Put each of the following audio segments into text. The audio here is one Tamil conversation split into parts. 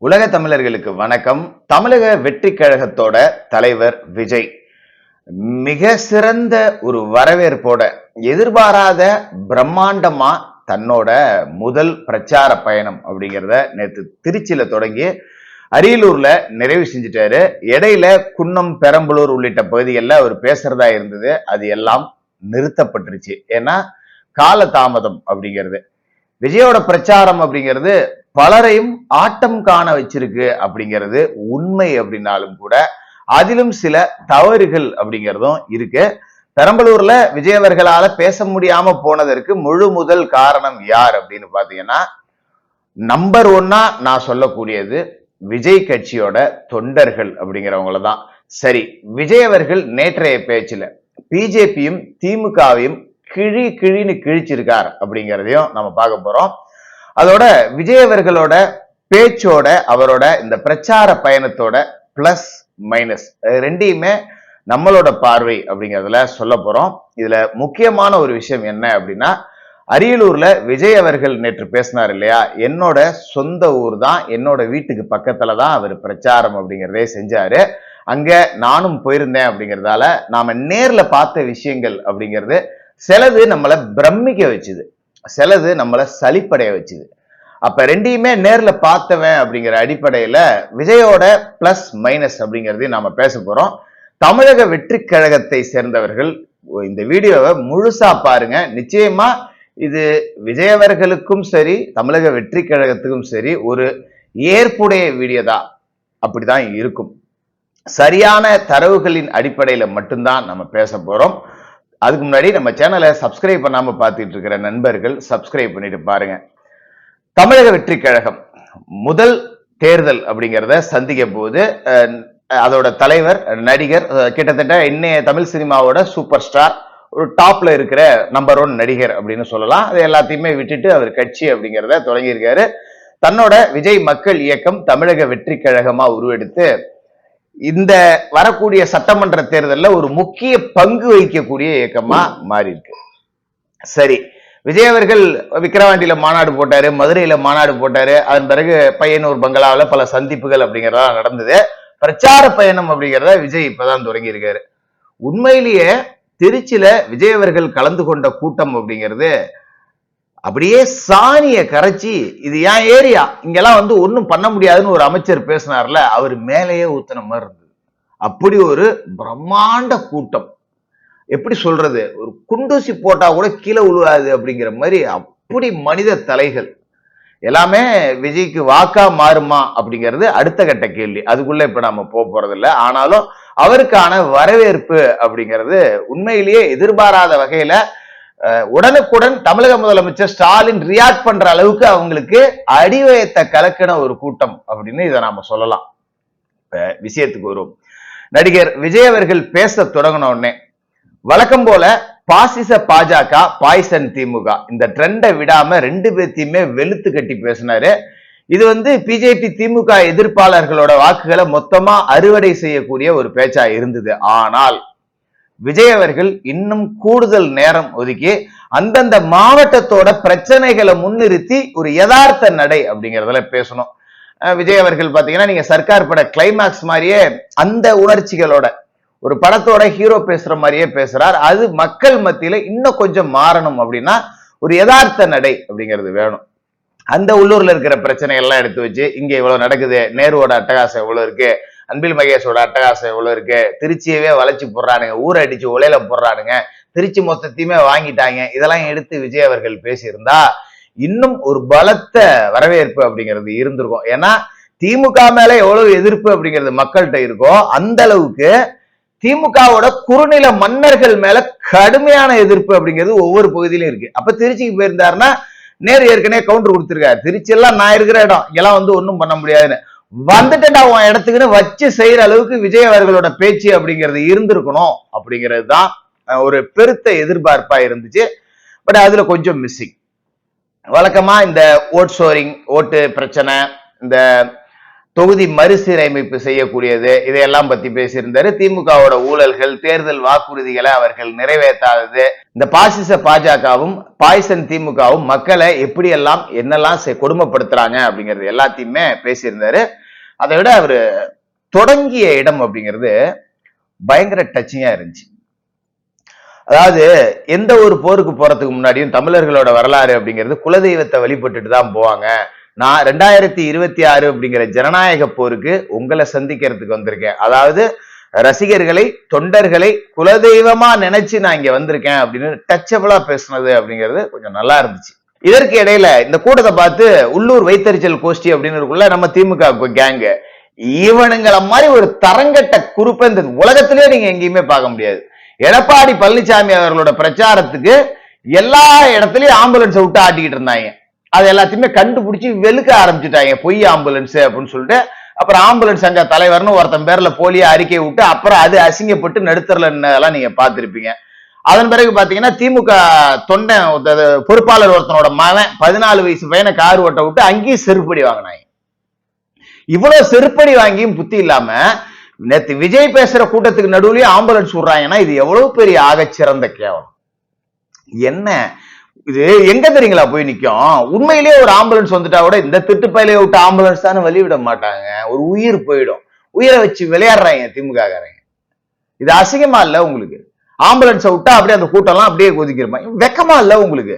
உலக தமிழர்களுக்கு வணக்கம். தமிழக வெற்றி கழகத்தோட தலைவர் விஜய். மிக சிறந்த ஒரு வரவேற்போட எதிர்பாராத பிரம்மாண்டமா தன்னோட முதல் பிரச்சார பயணம் அப்படிங்கிறத நேற்று திருச்சியில தொடங்கி அரியலூர்ல நிறைவு செஞ்சிட்டாரு. இடையில குன்னம் பெரம்பலூர் உள்ளிட்ட பகுதிகளில் அவர் பேசுறதா இருந்தது. அது எல்லாம் நிறுத்தப்பட்டுருச்சு. ஏன்னா கால தாமதம் அப்படிங்கிறது. விஜயோட பிரச்சாரம் அப்படிங்கிறது பலரையும் ஆட்டம் காண வச்சிருக்கு அப்படிங்கிறது உண்மை அப்படின்னாலும் கூட அதிலும் சில தவறுகள் அப்படிங்கிறதும் இருக்கு. பெரம்பலூர்ல விஜயவர்களால பேச முடியாம போனதற்கு முழு முதல் காரணம் யார் அப்படின்னு பாத்தீங்கன்னா நம்பர் ஒன்னா நான் சொல்லக்கூடியது விஜய் கட்சியோட தொண்டர்கள் அப்படிங்கிறவங்கள தான். சரி விஜய் அவர்கள் நேற்றைய பேச்சுல பிஜேபியும் திமுகவையும் கிழி கிழின்னு கிழிச்சிருக்கார் அப்படிங்கிறதையும் நம்ம பார்க்க போறோம். அதோட விஜய் அவர்களோட பேச்சோட அவரோட இந்த பிரச்சார பயணத்தோட பிளஸ் மைனஸ் ரெண்டையுமே நம்மளோட பார்வை அப்படிங்கிறதுல சொல்ல போறோம். இதுல முக்கியமான ஒரு விஷயம் என்ன அப்படின்னா அரியலூர்ல விஜய் அவர்கள் நேற்று பேசினார் இல்லையா? என்னோட சொந்த ஊர் தான் என்னோட வீட்டுக்கு பக்கத்துல தான் அவர் பிரச்சாரம் அப்படிங்கிறதே செஞ்சாரு. அங்க நானும் போயிருந்தேன் அப்படிங்கிறதால நாம நேர்ல பார்த்த விஷயங்கள் அப்படிங்கிறது சிலது நம்மளை பிரமிக்க வச்சுது. சிலது நம்மளை சளிப்படைய வச்சுது. அப்ப ரெண்டையுமே நேர்ல பார்த்தவன் அப்படிங்கிற அடிப்படையில விஜயோட பிளஸ் மைனஸ் அப்படிங்கிறதையும் நாம பேச போறோம். தமிழக வெற்றி கழகத்தை சேர்ந்தவர்கள் இந்த வீடியோவை முழுசா பாருங்க. நிச்சயமா இது விஜயவர்களுக்கும் சரி தமிழக வெற்றி கழகத்துக்கும் சரி ஒரு ஏற்புடைய வீடியோ தான். அப்படிதான் இருக்கும். சரியான தரவுகளின் அடிப்படையில மட்டும்தான் நம்ம பேச போறோம். அதுக்கு முன்னாடி நம்ம சேனலை சப்ஸ்கிரைப் பண்ணாம பார்த்துட்டு இருக்கிற நண்பர்கள் சப்ஸ்கிரைப் பண்ணிட்டு பாருங்க. தமிழக வெற்றி கழகம் முதல் தேர்தல் அப்படிங்கிறத சந்திக்க போது அதோட தலைவர் நடிகர் கிட்டத்தட்ட இன்னைய தமிழ் சினிமாவோட சூப்பர் ஸ்டார் ஒரு டாப்ல இருக்கிற நம்பர் ஒன் நடிகர் அப்படின்னு சொல்லலாம். அது எல்லாத்தையுமே விட்டுட்டு அவர் கட்சி அப்படிங்கிறத தொடங்கியிருக்காரு. தன்னோட விஜய் மக்கள் இயக்கம் தமிழக வெற்றி கழகமா உருவெடுத்து இந்த வரக்கூடிய சட்டமன்ற தேர்தலில் ஒரு முக்கிய பங்கு வகிக்கக்கூடிய இயக்கமா மாறி இருக்கு சரி விஜய் அவர்கள் விக்கிரவாண்டியில மாநாடு போட்டாரு மதுரையில மாநாடு போட்டாரு. அதன் பிறகு பையனூர் பங்களாவில் பல சந்திப்புகள் அப்படிங்கிறதா நடந்தது. பிரச்சார பயணம் அப்படிங்கிறத விஜய் இப்பதான் தொடங்கி இருக்காரு உண்மையிலேயே திருச்சியில விஜய் அவர்கள் கலந்து கொண்ட கூட்டம் அப்படிங்கிறது அப்படியே சாணிய கரைச்சி இது ஏன் ஏரியா இங்கெல்லாம் வந்து ஒன்றும் பண்ண முடியாதுன்னு ஒரு அமைச்சர் பேசினார்ல அவர் மேலேயே ஊத்தின மாதிரி இருந்தது. அப்படி ஒரு பிரம்மாண்ட கூட்டம். எப்படி சொல்றது? ஒரு குண்டூசி போட்டா கூட கீழே உழுவாது அப்படிங்கிற மாதிரி அப்படி மனித தலைகள். எல்லாமே விஜய்க்கு வாக்கா மாறுமா அப்படிங்கிறது அடுத்த கட்ட கேள்வி. அதுக்குள்ள இப்ப நம்ம போக போறது இல்லை ஆனாலும் அவருக்கான வரவேற்பு அப்படிங்கிறது உண்மையிலேயே எதிர்பாராத வகையில உடனுக்குடன் தமிழக முதலமைச்சர் ஸ்டாலின் ரியாக்ட் பண்ற அளவுக்கு அவங்களுக்கு அடிவயத்தை கலக்கின ஒரு கூட்டம் அப்படின்னு இதை நாம சொல்லலாம். விஷயத்துக்கு வரும் நடிகர் விஜய் அவர்கள் பேச தொடங்கின உடனே வழக்கம் போல பாசிச பாஜக பாய்சன் திமுக. இந்த ட்ரெண்டை விடாம ரெண்டு பேர்த்தையுமே வெளுத்து கட்டி பேசினாரு. இது வந்து பிஜேபி திமுக எதிர்ப்பாளர்களோட வாக்குகளை மொத்தமா அறுவடை செய்யக்கூடிய ஒரு பேச்சா இருந்தது. ஆனால் விஜய் அவர்கள் இன்னும் கூடுதல் நேரம் ஒதுக்கி அந்தந்த மாவட்டத்தோட பிரச்சனைகளை முன்னிறுத்தி ஒரு யதார்த்த நடை அப்படிங்கிறதுல பேசணும். விஜய் அவர்கள் பாத்தீங்கன்னா நீங்க சர்க்கார் பட கிளைமேக்ஸ் மாதிரியே அந்த உணர்ச்சிகளோட ஒரு படத்தோட ஹீரோ பேசுற மாதிரியே பேசுறார். அது மக்கள் மத்தியில இன்னும் கொஞ்சம் மாறணும் அப்படின்னா ஒரு யதார்த்த நடை அப்படிங்கிறது வேணும். அந்த உள்ளூர்ல இருக்கிற பிரச்சனை எல்லாம் எடுத்து வச்சு இங்க இவ்வளவு நடக்குது நேருவோட அட்டகாசம் எவ்வளவு இருக்கு அன்பில் மகேஷோட அட்டகாசம் எவ்வளவு இருக்கு திருச்சியவே வளைச்சு போடுறானுங்க ஊரை அடிச்சு உலையில போடுறானுங்க திருச்சி மொத்தத்தையுமே வாங்கிட்டாங்க இதெல்லாம் எடுத்து விஜய் அவர்கள் பேசியிருந்தா இன்னும் ஒரு பலத்த வரவேற்பு அப்படிங்கிறது இருந்திருக்கும். ஏன்னா திமுக மேல எவ்வளவு எதிர்ப்பு அப்படிங்கிறது மக்கள்கிட்ட இருக்கோ அந்த அளவுக்கு திமுகவோட குறுநில மன்னர்கள் மேல கடுமையான எதிர்ப்பு அப்படிங்கிறது ஒவ்வொரு பகுதியிலும் இருக்கு. அப்ப திருச்சிக்கு போயிருந்தாருன்னா நேரு ஏற்கனவே கவுண்டர் கொடுத்துருக்காரு. திருச்சி எல்லாம் நான் இருக்கிற இடம் இங்கெல்லாம் வந்து ஒன்றும் பண்ண முடியாதுன்னு. வந்துட்டேன்டா உன் இடத்துக்குன்னு வச்சு செய்யற அளவுக்கு விஜய் அவர்களோட பேச்சு அப்படிங்கிறது இருந்திருக்கணும் அப்படிங்கிறது தான் ஒரு பெருத்த எதிர்பார்ப்பா இருந்துச்சு. பட் அதுல கொஞ்சம் மிஸ்ஸிங் வழக்கமா இந்த ஓட் ஷோரிங் ஓட்டு பிரச்சனை இந்த தொகுதி மறுசீரமைப்பு செய்யக்கூடியது. இதையெல்லாம் பத்தி பேசியிருந்தாரு. திமுகவோட ஊழல்கள் தேர்தல் வாக்குறுதிகளை அவர்கள் நிறைவேற்றாதது. இந்த பாசிச பாஜகவும் பாய்சன் திமுகவும் மக்களை எப்படியெல்லாம் என்னெல்லாம் கொடுமைப்படுத்துறாங்க அப்படிங்கிறது எல்லாத்தையுமே பேசியிருந்தாரு. அதை விட அவரு தொடங்கிய இடம் அப்படிங்கிறது பயங்கர டச்சிங்கா இருந்துச்சு. அதாவது எந்த ஒரு போருக்கு போறதுக்கு முன்னாடியும் தமிழர்களோட வரலாறு அப்படிங்கிறது குலதெய்வத்தை வழிபட்டுட்டு தான் போவாங்க. நான் ரெண்டாயிரத்தி இருபத்தி ஆறு அப்படிங்கிற ஜனநாயக போருக்கு உங்களை சந்திக்கிறதுக்கு வந்திருக்கேன். அதாவது ரசிகர்களை தொண்டர்களை குலதெய்வமா நினைச்சு நான் இங்க வந்திருக்கேன் அப்படின்னு டச்சபிளா பேசுனது அப்படிங்கிறது கொஞ்சம் நல்லா இருந்துச்சு. இதற்கு இடையில இந்த கூட்டத்தை பார்த்து உள்ளூர் வைத்தறிச்சல் கோஷ்டி அப்படின்னு இருக்குள்ள நம்ம திமுக கேங்கு இவனுங்களை மாதிரி ஒரு தரங்கட்ட குறுப்பை இந்த உலகத்திலேயே நீங்க எங்கேயுமே பார்க்க முடியாது. எடப்பாடி பழனிசாமி அவர்களோட பிரச்சாரத்துக்கு எல்லா இடத்துலயும் ஆம்புலன்ஸை விட்டு ஆட்டிக்கிட்டு இருந்தாங்க. அது எல்லாத்தையுமே கண்டுபிடிச்சி வெளுக்க ஆரம்பிச்சுட்டாங்க. பொய் ஆம்புலன்ஸ் அப்படின்னு சொல்லிட்டு. அப்புறம் ஆம்புலன்ஸ் சங்க தலைவர்னு ஒருத்தன் பேர்ல போலியா அறிக்கை விட்டு அப்புறம் அது அசிங்கப்பட்டு நடுத்தரலன்னதெல்லாம் நீங்க பார்த்துருப்பீங்க. அதன் பிறகு பாத்தீங்கன்னா திமுக தொண்டை பொறுப்பாளர் ஒருத்தனோட மகன் பதினாலு வயசு பையனை கார் ஓட்ட விட்டு அங்கேயும் செருப்படி வாங்கினாங்க. இவ்வளவு செருப்படி வாங்கியும் புத்தி இல்லாம நேத்து விஜய் பேசுற கூட்டத்துக்கு நடுவுலயே ஆம்புலன்ஸ் விடுறாங்கன்னா இது எவ்வளவு பெரிய ஆகச்சிறந்த கேவலம். என்ன? இது எங்க தெரியுங்களா போய் நிக்கும்? உண்மையிலேயே ஒரு ஆம்புலன்ஸ் வந்துட்டா கூட இந்த திட்டுப்பயிலே விட்டு ஆம்புலன்ஸ் தானே வழி விட மாட்டாங்க. ஒரு உயிர் போயிடும். உயிரை வச்சு விளையாடுறாங்க திமுக இது அசிங்கமா இல்ல உங்களுக்கு? ஆம்புலன்ஸை விட்டா அப்படியே அந்த கூட்டம்லாம் அப்படியே கொதிக்கிறமா வெக்கமா இல்ல உங்களுக்கு?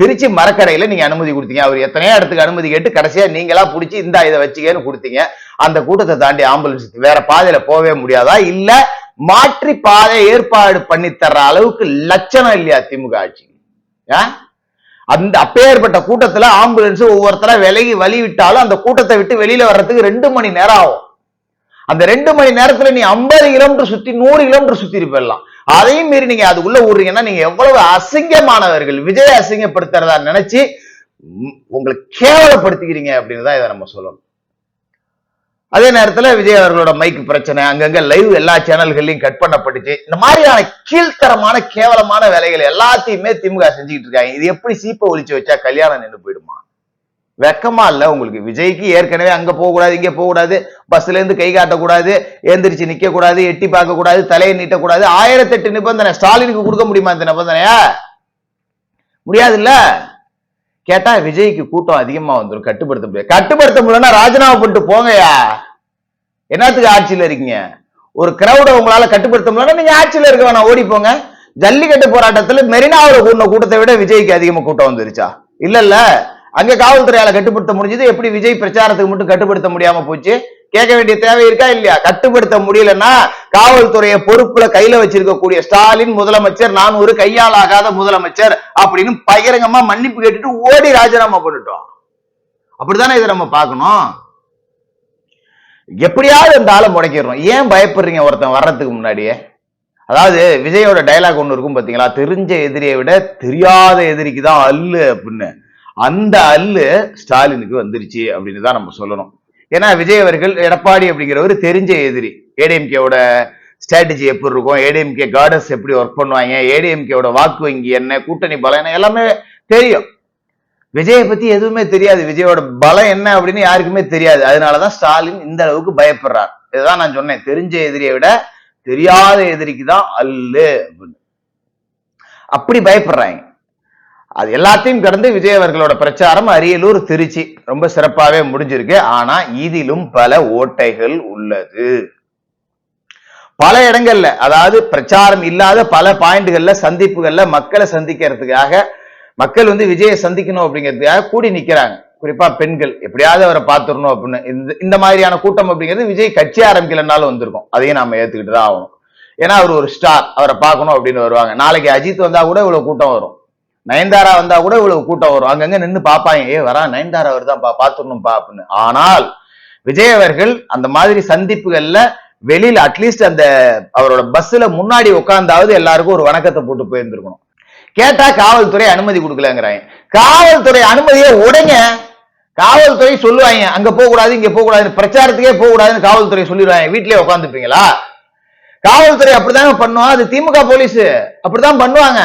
திருச்சி மரக்கடையில நீங்க அனுமதி கொடுத்தீங்க. அவர் எத்தனையோ இடத்துக்கு அனுமதி கேட்டு கடைசியா நீங்களா புடிச்சு இந்த இதை வச்சுக்கன்னு கொடுத்தீங்க. அந்த கூட்டத்தை தாண்டி ஆம்புலன்ஸ் வேற பாதையில போகவே முடியாதா? இல்ல மாற்றி பாதை ஏற்பாடு பண்ணி தர்ற அளவுக்கு லட்சணம் இல்லையா திமுக ஆட்சி அந்த அப்பேற்பட்ட கூட்டத்துல ஆம்புலன்ஸ் ஒவ்வொருத்தரா விலகி வழி விட்டாலும் அந்த கூட்டத்தை விட்டு வெளியில வர்றதுக்கு ரெண்டு மணி நேரம் ஆகும். அந்த ரெண்டு மணி நேரத்துல நீ ஐம்பது கிலோமீட்டர் சுத்தி நூறு கிலோமீட்டர் சுத்தி போயிடலாம் அதையும் மீறி நீங்க அதுக்குள்ள விடுறீங்கன்னா நீங்க எவ்வளவு அசிங்கமானவர்கள் விஜய் அசிங்கப்படுத்துறதா நினைச்சு உங்களை கேவலப்படுத்திக்கிறீங்க அப்படின்னு தான் இதை நம்ம சொல்லணும். அதே நேரத்துல விஜய் அவர்களோட மைக் பிரச்சனை அங்கங்க லைவ் எல்லா சேனல்கள்லயும் கட் பண்ணப்பட்டுச்சு. இந்த மாதிரியான கீழ்த்தரமான கேவலமான வேலைகள் எல்லாத்தையுமே திமுக செஞ்சுக்கிட்டு இருக்காங்க. இது எப்படி சீப்பை ஒழிச்சு வச்சா கல்யாணம் நின்று போயிடுமா? வெக்கமா இல்ல உங்களுக்கு விஜய்க்கு ஏற்கனவே அங்க போக கூடாது இங்க போக கூடாது பஸ்ல இருந்து கை காட்டக்கூடாது எந்திரிச்சு நிக்க கூடாது எட்டி பார்க்க கூடாது தலையை நீட்டக்கூடாது ஆயிரத்தெட்டு நிபந்தனை. ஸ்டாலினுக்கு கொடுக்க முடியுமா இந்த நிபந்தனையா? முடியாது இல்ல கேட்டா விஜய்க்கு கூட்டம் அதிகமா வந்துடும் கட்டுப்படுத்த முடியாது. கட்டுப்படுத்த முடியலன்னா ராஜினாமா பண்ணிட்டு போங்கயா என்னத்துக்கு ஆட்சியில இருக்கீங்க? ஒரு கிரௌட உங்களால கட்டுப்படுத்த முடியலன்னா நீங்க ஆட்சியில இருக்க வேணாம். ஓடி போங்க. ஜல்லிக்கட்டு போராட்டத்துல மெரினாவில் கூடின கூட்டத்தை விட விஜய்க்கு அதிகமா கூட்டம் வந்துருச்சா? இல்ல இல்ல அங்க காவல்துறையால கட்டுப்படுத்த முடிஞ்சது. எப்படி விஜய் பிரச்சாரத்துக்கு மட்டும் கட்டுப்படுத்த முடியாம போச்சு? கேட்க வேண்டிய தேவை இருக்கா இல்லையா? கட்டுப்படுத்த முடியலன்னா காவல்துறையை பொறுப்புல கையில வச்சிருக்கக்கூடிய ஸ்டாலின் முதலமைச்சர் நான் ஒரு கையால் ஆகாத முதலமைச்சர் அப்படின்னு பகிரங்கமா மன்னிப்பு கேட்டுட்டு ஓடி ராஜினாமா பண்ணிட்டோம். அப்படித்தானே இதை நம்ம பார்க்கணும்? எப்படியாவது இந்த ஆளை முடக்கிடுறோம். ஏன் பயப்படுறீங்க ஒருத்தன் வர்றதுக்கு முன்னாடியே? அதாவது விஜயோட டைலாக் ஒன்று இருக்கும் பாத்தீங்களா? தெரிஞ்ச எதிரியை விட தெரியாத எதிரிக்கு தான் அல்லு அப்படின்னு. அந்த அல்லு ஸ்டாலினுக்கு வந்துருச்சு அப்படின்னு தான் நம்ம சொல்லணும். ஏன்னா விஜய் அவர்கள் எடப்பாடி அப்படிங்கிறவர் தெரிஞ்ச எதிரி. ஏடிஎம்கேவோட ஸ்ட்ராட்டஜி எப்படி இருக்கும்? ஏடிஎம்கே கார்டன்ஸ் எப்படி ஒர்க் பண்ணுவாங்க? ஏடிஎம்கேவோட வாக்கு வங்கி என்ன? கூட்டணி பலம் என்ன? எல்லாமே தெரியும். விஜயை பத்தி எதுவுமே தெரியாது. விஜயோட பலம் என்ன அப்படின்னு யாருக்குமே தெரியாது. அதனாலதான் ஸ்டாலின் இந்த அளவுக்கு பயப்படுறார். இதுதான் நான் சொன்னேன். தெரிஞ்ச எதிரியை விட தெரியாத எதிரிக்கு தான் அல்லு அப்படின்னு. அப்படி பயப்படுறாங்க. அது எல்லாத்தையும் கடந்து விஜய் அவர்களோட பிரச்சாரம் அரியலூர் திருச்சி. ரொம்ப சிறப்பாவே முடிஞ்சிருக்கு. ஆனா இதிலும் பல ஓட்டைகள் உள்ளது. பல இடங்கள்ல அதாவது பிரச்சாரம் இல்லாத பல பாயிண்ட்கள்ல சந்திப்புகள்ல மக்களை சந்திக்கிறதுக்காக மக்கள் வந்து விஜயை சந்திக்கணும் அப்படிங்கிறதுக்காக கூடி நிக்கிறாங்க. குறிப்பா பெண்கள். எப்படியாவது அவரை பார்த்துடணும் அப்படின்னு. இந்த இந்த மாதிரியான கூட்டம் அப்படிங்கிறது விஜய் கட்சி ஆரம்பிக்கலனாலும் வந்திருக்கும். அதையும் நாம ஏத்துக்கிட்டு தான் ஆகணும். ஏன்னா அவர் ஒரு ஸ்டார். அவரை பார்க்கணும் அப்படின்னு வருவாங்க. நாளைக்கு அஜித் வந்தா கூட இவ்வளவு கூட்டம் வரும். நயன்தாரா வந்தா கூட இவ்வளவு கூட்டம் வரும். அங்கங்க நின்னு பாப்பாங்க ஏ வரா நயன்தாரா வருதான் பா பாத்துடணும்பா அப்படின்னு. ஆனால் விஜய் அவர்கள் அந்த மாதிரி சந்திப்புகள்ல வெளியில அட்லீஸ்ட் அந்த அவரோட பஸ்ல முன்னாடி உட்காந்தாவது எல்லாருக்கும் ஒரு வணக்கத்தை போட்டு போயிருந்திருக்கணும். கேட்டா காவல்துறை அனுமதி கொடுக்கலங்கிறாங்க. காவல்துறை அனுமதியை உடைங்க காவல்துறை சொல்லுவாங்க. அங்க போக கூடாது இங்க போக கூடாது பிரச்சாரத்துக்கே போக கூடாதுன்னு காவல்துறை சொல்லிடுவாங்க. வீட்லயே உட்காந்துப்பீங்களா காவல்துறை அப்படிதாங்க பண்ணும். அது திமுக போலீஸ். அப்படிதான் பண்ணுவாங்க.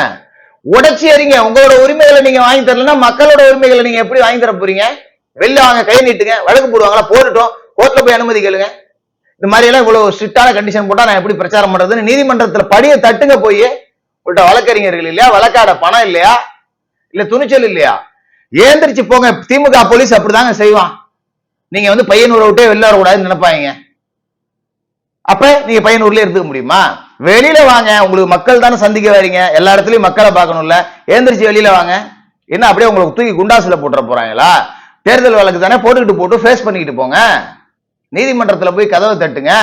உடைச்சி எறிங்க. உங்களோட உரிமைகளை நீங்க வாங்கி தரலன்னா மக்களோட உரிமைகளை நீங்க எப்படி வாங்கி தர போறீங்க? வெளில வாங்க கை நீட்டுங்க. வழக்கு போடுவாங்களா? போட்டுட்டோம் கோர்ட்ல போய் அனுமதி கேளுங்க. இந்த மாதிரி எல்லாம் இவ்வளவு ஸ்ட்ரிக்டான கண்டிஷன் போட்டா நான் எப்படி பிரச்சாரம் பண்றதுன்னு நீதிமன்றத்துல படியை தட்டுங்க போய். உங்கள்கிட்ட வழக்கறிஞர்கள் இல்லையா? வழக்காட பணம் இல்லையா? இல்ல துணிச்சல் இல்லையா? ஏந்திரிச்சு போங்க. திமுக போலீஸ் அப்படிதாங்க செய்வான். நீங்க வந்து பையனூரை விட்டே வெளில வரக்கூடாதுன்னு நினைப்பாங்க. அப்ப நீங்க பையனூர்ல இருந்துக்க முடியுமா? வெளியில வாங்க. உங்களுக்கு மக்கள் தானே சந்திக்க வரீங்க. எல்லா இடத்துலயும் மக்களை பார்க்கணும்ல. ஏந்திரிச்சு வெளியில வாங்க. என்ன அப்படியே உங்களுக்கு தூக்கி குண்டாசில போட்டுற போறாங்களா? தேர்தல் வழக்கு தானே போட்டுக்கிட்டு போட்டு ஃபேஸ் பண்ணிக்கிட்டு போங்க. நீதிமன்றத்தில் போய் கதவை தட்டுங்க.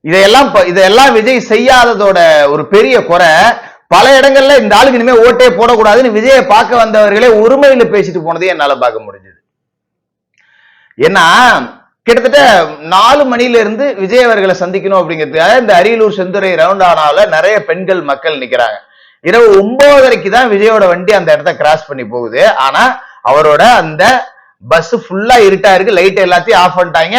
இதையெல்லாம் ப- இதெல்லாம் விஜய் செய்யாததோட ஒரு பெரிய குறை பல இடங்கள்ல இந்த ஆளுக்கு இனிமே ஓட்டே போடக்கூடாதுன்னு விஜயை பார்க்க வந்தவர்களே உரிமையில பேசிட்டு போனதே என்னால பார்க்க முடிஞ்சது. ஏன்னா கிட்டத்தட்ட நாலு மணில இருந்து விஜய் அவர்களை சந்திக்கணும் அப்படிங்கிறதுக்காக இந்த அரியலூர் செந்துறை ரவுண்ட் ஆனால நிறைய பெண்கள் மக்கள் நிக்கிறாங்க. இரவு ஒன்பதரைக்கு தான் விஜயோட வண்டி அந்த இடத்த கிராஸ் பண்ணி போகுது. ஆனா அவரோட அந்த பஸ் ஃபுல்லா இருட்டா இருக்கு. லைட் எல்லாத்தையும் ஆஃப் பண்ணிட்டாங்க.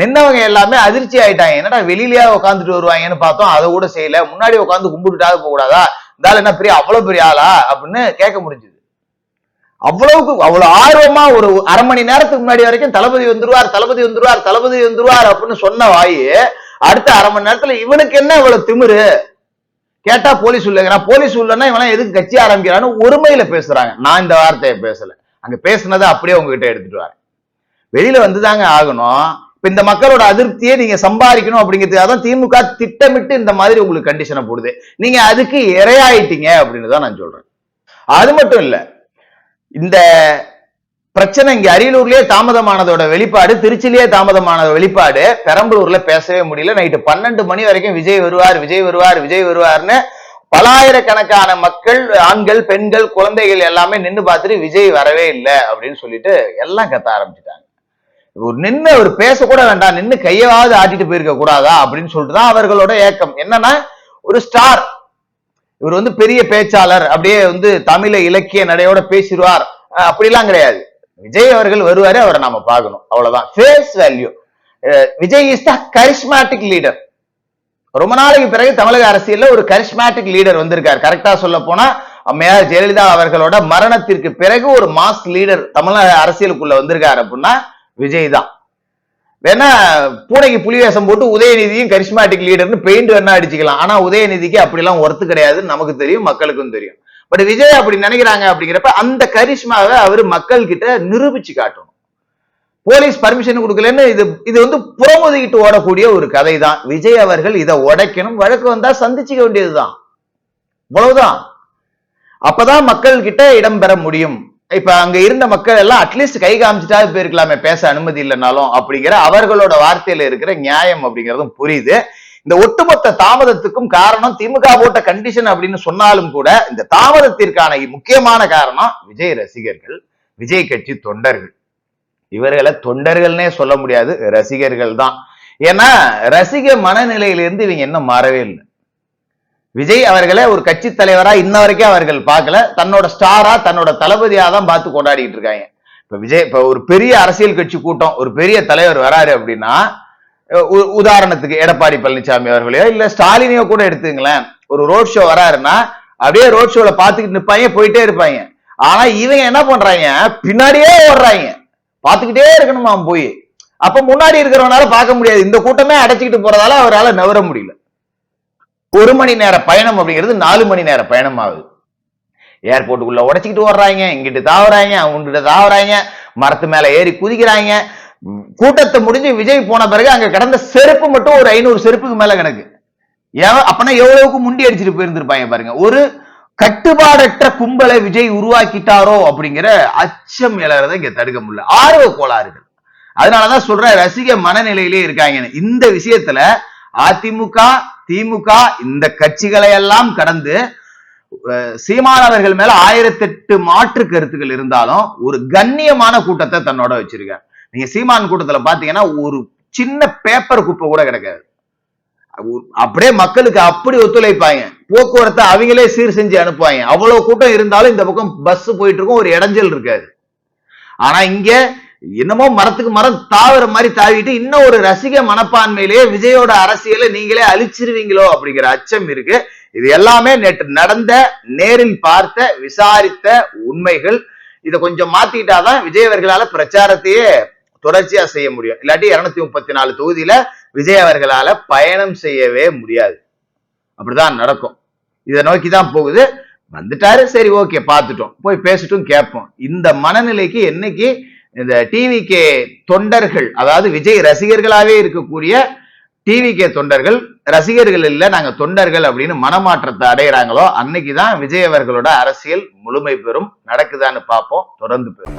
நின்னவங்க எல்லாமே அதிர்ச்சி ஆயிட்டாங்க. என்னடா வெளியிலயா உட்காந்துட்டு வருவாங்கன்னு பார்த்தோம். அதை கூட செய்யல. முன்னாடி உட்காந்து கும்பிட்டுட்டாவது போக கூடாதா இந்த என்ன பெரிய அவ்வளவு பெரிய ஆளா? அப்படின்னு கேட்க முடிஞ்சது. அவ்வளவுக்கு அவ்வளவு ஆர்வமா ஒரு அரை மணி நேரத்துக்கு முன்னாடி வரைக்கும் தளபதி வந்துருவார் தளபதி வந்துருவார் தளபதி வந்துருவார் அப்படின்னு சொன்ன வாயு அடுத்த அரை மணி நேரத்துல இவனுக்கு என்ன இவ்வளவு திமிரு? கேட்டா போலீஸ் உள்ளங்கிறான் போலீஸ் உள்ளன்னா இவனா எதுக்கு கட்சி ஆரம்பிக்கிறான்னு ஒருமையில பேசுறாங்க. நான் இந்த வார்த்தையை பேசல. அங்க பேசுனதை அப்படியே உங்ககிட்ட எடுத்துட்டு வரேன். வெளியில வந்துதாங்க ஆகணும். இப்ப இந்த மக்களோட அதிருப்தியை நீங்க சம்பாதிக்கணும் அப்படிங்கிறதுக்காக தான் திமுக திட்டமிட்டு இந்த மாதிரி உங்களுக்கு கண்டிஷனை போடுது. நீங்க அதுக்கு இரையாயிட்டீங்க அப்படின்னு தான் நான் சொல்றேன். அது மட்டும் இல்ல இந்த பிரச்சனை இங்க அரியலூர்லயே தாமதமானதோட வெளிப்பாடு திருச்சிலேயே தாமதமான வெளிப்பாடு பெரம்பலூர்ல பேசவே முடியல. நைட்டு பன்னெண்டு மணி வரைக்கும் விஜய் வருவார் விஜய் வருவார் விஜய் வருவார்னு பலாயிரக்கணக்கான மக்கள் ஆண்கள் பெண்கள் குழந்தைகள் எல்லாமே நின்னு பார்த்துட்டு விஜய் வரவே இல்லை அப்படின்னு சொல்லிட்டு எல்லாம் கத்த ஆரம்பிச்சிட்டாங்க. ஒரு நின்னு அவர் பேசக்கூட வேண்டாம் நின்னு கையாவது ஆட்டிட்டு போயிருக்க கூடாதா அப்படின்னு சொல்லிட்டு தான் அவர்களோட ஏக்கம். என்னன்னா ஒரு ஸ்டார் இவர் வந்து பெரிய பேச்சாளர் அப்படியே வந்து தமிழ இலக்கிய நடையோட பேசிடுவார். அஹ் அப்படிலாம் கிடையாது. விஜய் அவர்கள் வருவாரு அவரை நாம பார்க்கணும். அவ்வளவுதான். Face value Vijay is the charismatic leader ரொம்ப நாளைக்கு பிறகு தமிழக அரசியல்ல ஒரு கரிஸ்மேட்டிக் லீடர் வந்திருக்கார். கரெக்டா சொல்ல போனா அம்மையார் ஜெயலலிதா அவர்களோட மரணத்திற்கு பிறகு ஒரு மாஸ் லீடர் தமிழக அரசியலுக்குள்ள வந்திருக்காரு அப்படின்னா விஜய் தான். வேணா பூனைக்கு புலி வேஷம் போட்டு உதயநிதியும் கரிஸ்மாட்டிக் லீடர்னு பெயிண்ட் வேணா அடிச்சுக்கலாம். ஆனா உதயநிதிக்கு அப்படிலாம் ஒர்த்து கிடையாதுன்னு நமக்கு தெரியும் மக்களுக்கும் தெரியும். பட் விஜய் அப்படி நினைக்கிறாங்க அப்படிங்கிறப்ப அந்த கரிஷ்மாவை அவர் மக்கள் கிட்ட நிரூபிச்சு காட்டணும். போலீஸ் பர்மிஷன் கொடுக்கலன்னு இது இது வந்து புறமுதுகிட்டு ஓடக்கூடிய ஒரு கதை தான் விஜய் அவர்கள் இதை உடைக்கணும் வழக்கு வந்தா சந்திச்சுக்க வேண்டியதுதான். இவ்வளவுதான். அப்பதான் மக்கள் கிட்ட இடம் பெற முடியும். இப்ப அங்க இருந்த மக்கள் எல்லாம் அட்லீஸ்ட் கை காமிச்சிட்டாவது போயிருக்கலாமே பேச அனுமதி இல்லைனாலும் அப்படிங்கிற அவர்களோட வார்த்தையில இருக்கிற நியாயம் அப்படிங்கறதும் புரியுது. இந்த ஒட்டுமொத்த தாமதத்துக்கும் காரணம் திமுக போட்ட கண்டிஷன் அப்படின்னு சொன்னாலும் கூட இந்த தாமதத்திற்கான முக்கியமான காரணம் விஜய் ரசிகர்கள் விஜய் கட்சி தொண்டர்கள். இவர்களை தொண்டர்கள்னே சொல்ல முடியாது ரசிகர்கள் தான். ஏன்னா ரசிக மனநிலையிலிருந்து இவங்க இன்னும் மாறவே இல்லை. விஜய் அவர்களை ஒரு கட்சி தலைவரா இன்ன வரைக்கும் அவர்கள் பார்க்கல. தன்னோட ஸ்டாரா தன்னோட தளபதியா தான் பார்த்து கொண்டாடிட்டு இருக்காங்க. இப்ப விஜய் இப்ப ஒரு பெரிய அரசியல் கட்சி கூட்டம் ஒரு பெரிய தலைவர் வராரு அப்படின்னா உ- உதாரணத்துக்கு எடப்பாடி பழனிசாமி அவர்களையோ இல்ல ஸ்டாலினையோ கூட எடுத்துங்களேன் ஒரு ரோட் ஷோ வராருன்னா அப்படியே ரோட் ஷோல பாத்துக்கிட்டு நிப்பாங்க போயிட்டே இருப்பாங்க. ஆனா இவங்க என்ன பண்றாங்க? பின்னாடியே ஓடுறாங்க. பாத்துக்கிட்டே இருக்கணுமா போய். அப்ப முன்னாடி இருக்கிறவனால பார்க்க முடியாது. இந்த கூட்டமே அடைச்சிக்கிட்டு போறதால அவரால் நவர முடியல. ஒரு மணி நேர பயணம் அப்படிங்கிறது நாலு மணி நேர பயணம் ஆகுது ஏர்போர்ட்டுக்குள்ள உடைச்சிக்கிட்டு வர்றாங்க இங்கிட்டு தாவறாங்க அவங்ககிட்ட தாவறாங்க மரத்து மேல ஏறி குதிக்கிறாங்க கூட்டத்தை முடிஞ்சு விஜய் போன பிறகு அங்க கிடந்த செருப்பு மட்டும் ஒரு ஐநூறு செருப்புக்கு மேல கிடக்கு. அப்பனா எவ்வளவுக்கு முண்டி அடிச்சிட்டு போயிருந்திருப்பாங்க பாருங்க. ஒரு கட்டுப்பாடற்ற கும்பலை விஜய் உருவாக்கிட்டாரோ அப்படிங்கிற அச்சம் எழறதை இங்க தடுக்க முடியல. ஆர்வ கோளாறுகள். அதனாலதான் சொல்ற ரசிக மனநிலையிலே இருக்காங்கன்னு. இந்த விஷயத்துல அதிமுக திமுக இந்த கட்சிகளை எல்லாம் கடந்து சீமானவர்கள் மேல ஆயிரத்தெட்டு மாற்று கருத்துக்கள் இருந்தாலும் ஒரு கண்ணியமான கூட்டத்தை தன்னோட வச்சிருக்கேன் நீங்க சீமான் கூட்டத்துல பாத்தீங்கன்னா ஒரு சின்ன பேப்பர் குப்பை கூட கிடைக்காது. அப்படியே மக்களுக்கு அப்படி ஒத்துழைப்பாங்க. போக்குவரத்தை அவங்களே சீர் செஞ்சு அனுப்புவாங்க. அவ்வளவு கூட்டம் இருந்தாலும் இந்த பக்கம் பஸ் போயிட்டு இருக்கும் ஒரு இடைஞ்சல் இருக்காது. ஆனா இங்க என்னமோ மரத்துக்கு மரம் தாவர மாதிரி தாவிட்டு இன்னும் ஒரு ரசிக மனப்பான்மையிலேயே விஜயோட அரசியலை நீங்களே அழிச்சிருவீங்களோ அப்படிங்கிற அச்சம் இருக்கு. இது எல்லாமே நேற்று நடந்த நேரில் பார்த்த விசாரித்த உண்மைகள். இதை கொஞ்சம் மாத்திட்டாதான் விஜய் அவர்களால பிரச்சாரத்தையே தொடர்ச்சியா செய்ய முடியும். இல்லாட்டி இருநூத்தி முப்பத்தி நாலு தொகுதியில விஜய் அவர்களால பயணம் செய்யவே முடியாது. அப்படிதான் நடக்கும். இதை நோக்கி தான் போகுது. வந்துட்டாரு. சரி ஓகே பார்த்துட்டோம். போய் பேசிட்டும் கேட்போம். இந்த மனநிலைக்கு என்னைக்கு இந்த டிவிகே தொண்டர்கள் அதாவது விஜய் ரசிகர்களாகவே இருக்கக்கூடிய டிவிகே தொண்டர்கள் ரசிகர்கள் இல்லை நாங்க தொண்டர்கள் அப்படின்னு மனமாற்றத்தை அடையிறாங்களோ அன்னைக்குதான் விஜய் அவர்களோட அரசியல் முழுமை பெறும் நடக்குதான்னு பார்ப்போம் தொடர்ந்து பெறும்